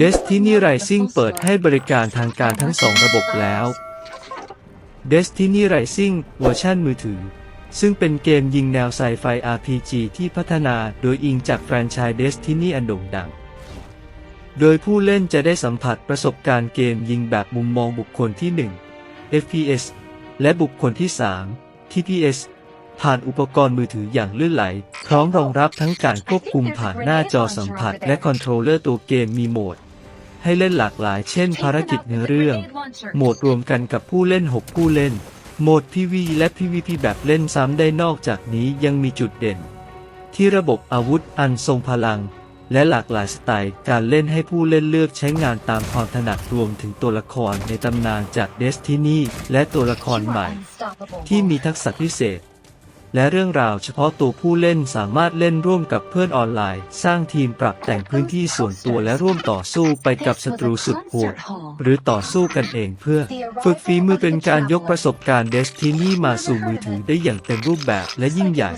Destiny Rising เปิดให้บริการทางการทั้งสองระบบแล้ว Destiny Rising เวอร์ชันมือถือ ซึ่งเป็นเกมยิงแนวไซไฟ RPG ที่พัฒนาโดยอิงจากแฟรนไชส์ Destiny อันโด่งดัง โดยผู้เล่นจะได้สัมผัสประสบการณ์เกมยิงแบบมุมมองบุคคลที่ 1 FPS และบุคคลที่ 3 TPS ผ่านอุปกรณ์มือถืออย่างลื่นไหล พร้อมรองรับทั้งการควบคุมผ่านหน้าจอสัมผัส และคอนโทรลเลอร์ตัวเกมมีโหมด ให้เล่นหลากหลายเช่น ภารกิจเนื้อเรื่อง โหมดรวมกันกับผู้เล่น 6 ผู้เล่น โหมด PV และ PVP แบบเล่นซ้ำได้นอกจากนี้ยังมีจุดเด่น ที่ระบบอาวุธอันทรงพลัง และหลากหลายสไตล์การเล่นให้ผู้เล่นเลือกใช้งานตามความถนัดรวมถึงตัวละครในตำนานจาก Destiny และตัวละครใหม่ ที่มีทักษะพิเศษ และเรื่องราวเฉพาะตัวผู้เล่นสามารถเล่นร่วมกับเพื่อนออนไลน์ สร้างทีมปรับแต่งพื้นที่ส่วนตัวและร่วมต่อสู้ไปกับศัตรูสุดโหดหรือต่อสู้กันเองเพื่อ ฝึกฝีมือเป็นการยกประสบการณ์ Destiny มาสู่มือถือได้อย่างเต็มรูปแบบและยิ่งใหญ่